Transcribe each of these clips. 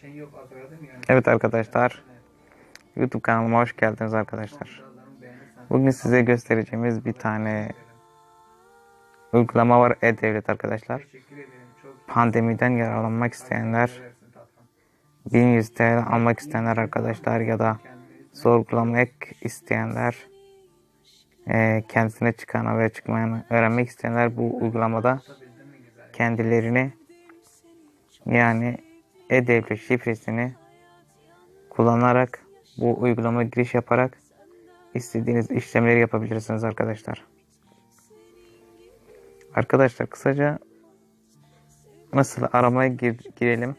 şey yok hatırladın mı yani? Evet arkadaşlar. YouTube kanalıma hoş geldiniz arkadaşlar. Bugün size göstereceğimiz bir tane uygulama var e-devlet arkadaşlar. Pandemiden yararlanmak isteyenler, seversin tatlım. 1100 TL almak isteyenler arkadaşlar ya da sorgulamak isteyenler, e, kendisine çıkan ve çıkmayanı öğrenmek isteyenler bu uygulamada mi kendilerini yani e-devlet şifresini kullanarak bu uygulama giriş yaparak istediğiniz işlemleri yapabilirsiniz arkadaşlar. Arkadaşlar kısaca nasıl aramaya gir- girelim.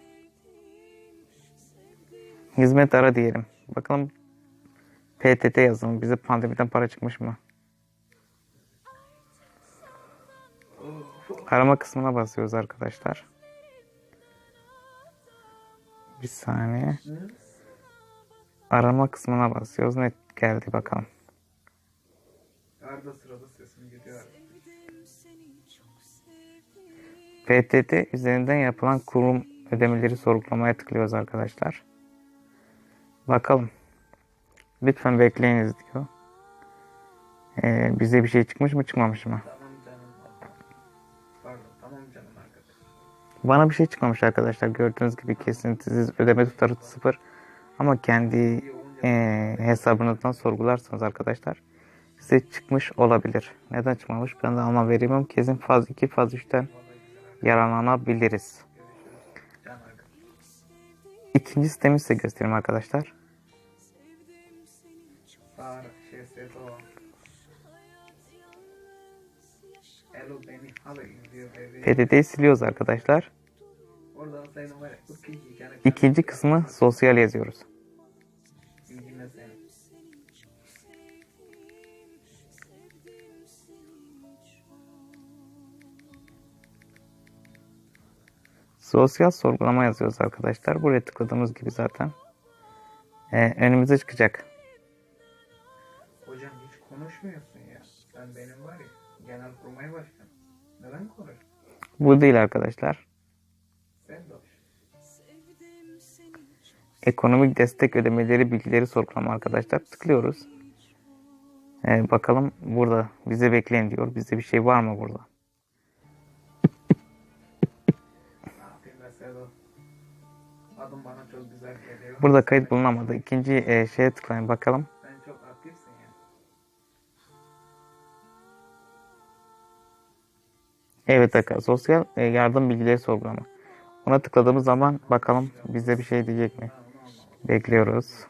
Hizmet ara diyelim. Bakalım PTT yazalım. Bize pandemiden para çıkmış mı? Arama kısmına basıyoruz arkadaşlar. Bir saniye. Arama kısmına basıyoruz. Ne geldi bakalım. Arda sırada sesim gidiyor. PTT üzerinden yapılan kurum ödemeleri sorgulamaya tıklıyoruz arkadaşlar. Bakalım. Lütfen bekleyiniz diyor. Ee, bize bir şey çıkmış mı çıkmamış mı? Bana bir şey çıkmamış arkadaşlar. Gördüğünüz gibi kesintisiz ödeme tutarı sıfır. Ama kendi e, hesabınızdan sorgularsanız arkadaşlar size çıkmış olabilir. Neden çıkmamış? Ben de anlam veremem. Kesin faz 2 faz 3'ten yararlanabiliriz. İkinci sistemi size göstereyim arkadaşlar. Sağ şey ses İkinci kısmı sosyal yazıyoruz. Sosyal sorgulama yazıyoruz arkadaşlar. Buraya tıkladığımız gibi zaten e, önümüze çıkacak. Hocam hiç konuşmuyorsun ya. Sen benim var ya. Genel kurmay başkanı. Neden konuş? Bu değil arkadaşlar. Ekonomik destek ödemeleri bilgileri sorgulama arkadaşlar. Tıklıyoruz. E, bakalım burada bize bekleyin diyor. Bizde bir şey var mı burada? Adım bana çok güzel geliyor. Burada kayıt bulunamadı. İkinci e, şeye tıklayın bakalım. Sen çok aktifsin ya. Evet arkadaşlar sosyal e, yardım bilgileri sorgulama. Ona tıkladığımız zaman bakalım bize bir şey diyecek mi? Bekliyoruz.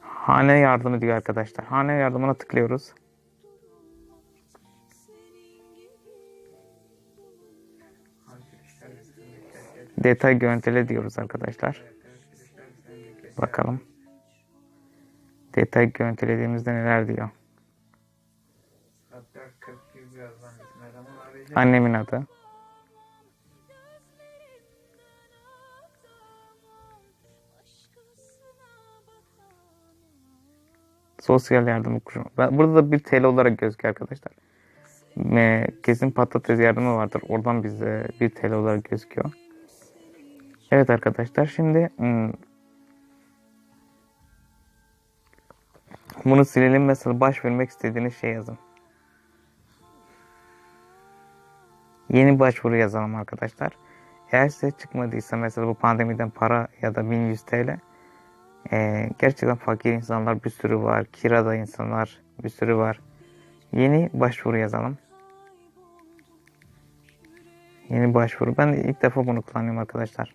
Hane yardımı diyor arkadaşlar. Hane yardımına tıklıyoruz. Detay görüntüle diyoruz arkadaşlar. Bakalım. Detay görüntülediğimizde neler diyor. Annemin adı. Sosyal yardım kurumu. Ben- Burada da bir TL olarak gözüküyor arkadaşlar. Me- Kesin patates yardımı vardır. Oradan bize bir TL olarak gözüküyor. Evet arkadaşlar şimdi hmm, bunu silelim mesela baş vermek istediğiniz şey yazın. Yeni başvuru yazalım arkadaşlar. Eğer size çıkmadıysa mesela bu pandemiden para ya da 1100 TL eee, gerçekten fakir insanlar bir sürü var. Kirada insanlar bir sürü var. Yeni başvuru yazalım. Yeni başvuru. Ben ilk defa bunu kullanıyorum arkadaşlar.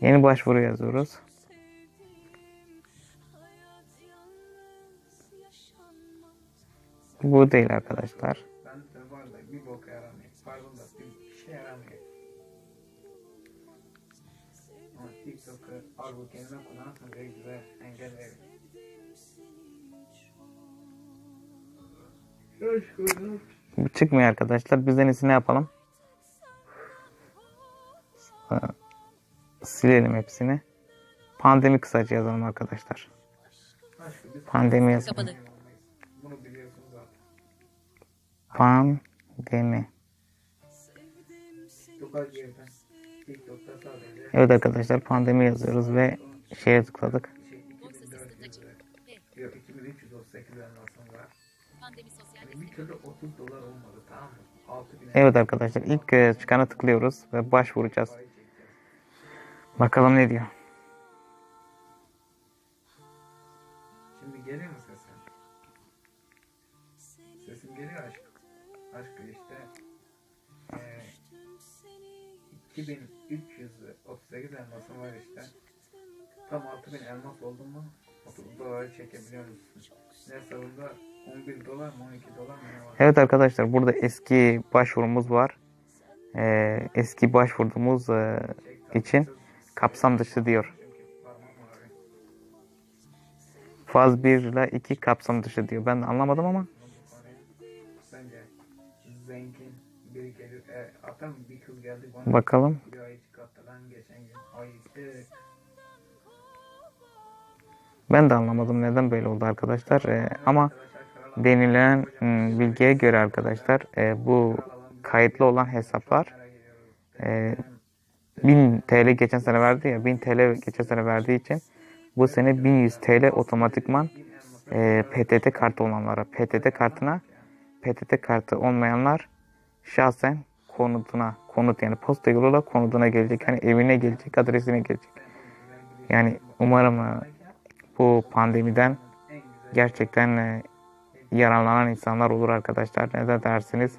Yeni başvuru yazıyoruz. Verir. Hoş bulduk. Bu çıkmıyor arkadaşlar. Biz en iyisi ne yapalım? Ha, Silelim hepsini. Pandemi kısaca yazalım arkadaşlar. Pandemi yazalım. Kapalı. bunu biliyorsunuz zaten. TikTok'ta sadece Evet arkadaşlar pandemi yazıyoruz ve şeye tıkladık. şey 2400 lira. Yok 2338 elmasım var. Pandemi sosyal Yani bir türlü 30 dolar olmadı tamam mı? 6000 Evet arkadaşlar ilk çıkana tıklıyoruz ve başvuracağız. Bakalım ne diyor. Aşk işte. Ee, 2338 elmasım var işte. Tam 6000 elmas oldu mu 30 doları çekebiliyor musun? Hesabında 11 dolar mı 12 dolar mı ne var? Evet arkadaşlar burada eski başvurumuz var. Ee, eski başvurduğumuz e, için kapsam dışı diyor. Faz 1 ile 2 kapsam dışı diyor. Ben anlamadım ama zengin biri geliyor. E, atam bir kız geldi bana. bakalım. Bir ay çıkarttı lan geçen gün. Ay işte Ben de anlamadım neden böyle oldu arkadaşlar. Ee, ama denilen mm, bilgiye göre arkadaşlar e, bu kayıtlı olan hesaplar e, 1000 TL geçen sene verdi ya 1000 TL geçen sene verdiği için bu sene 1100 TL otomatikman e, PTT kartı olanlara PTT kartına PTT kartı olmayanlar şahsen konutuna konut yani posta yoluyla konutuna gelecek. Hani evine gelecek adresine gelecek. Yani umarım e, bu pandemiden gerçekten e, yararlanan insanlar olur arkadaşlar. Neden dersiniz?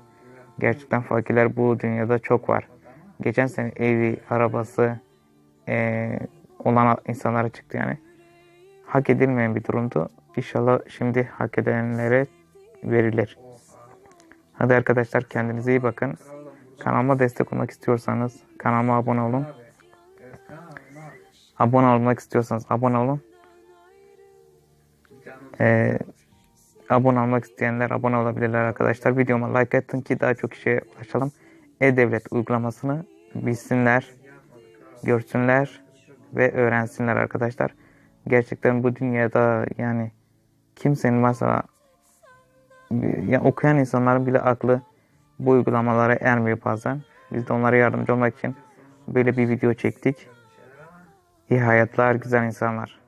Gerçekten fakirler bu dünyada çok var. Geçen sene evi arabası e, olan insanlara çıktı yani. Hak edilmeyen bir durumdu. İnşallah şimdi hak edenlere verilir hadi arkadaşlar kendinize iyi bakın kanalıma destek olmak istiyorsanız kanalıma abone olun abone olmak istiyorsanız abone olun Ee, abone olmak isteyenler abone olabilirler arkadaşlar. Videoma like atın ki daha çok kişiye ulaşalım. E-Devlet uygulamasını bilsinler, görsünler ve öğrensinler arkadaşlar. Gerçekten bu dünyada yani kimsenin mesela ya okuyan insanların bile aklı bu uygulamalara ermiyor bazen. Biz de onlara yardımcı olmak için böyle bir video çektik. İyi hayatlar, güzel insanlar.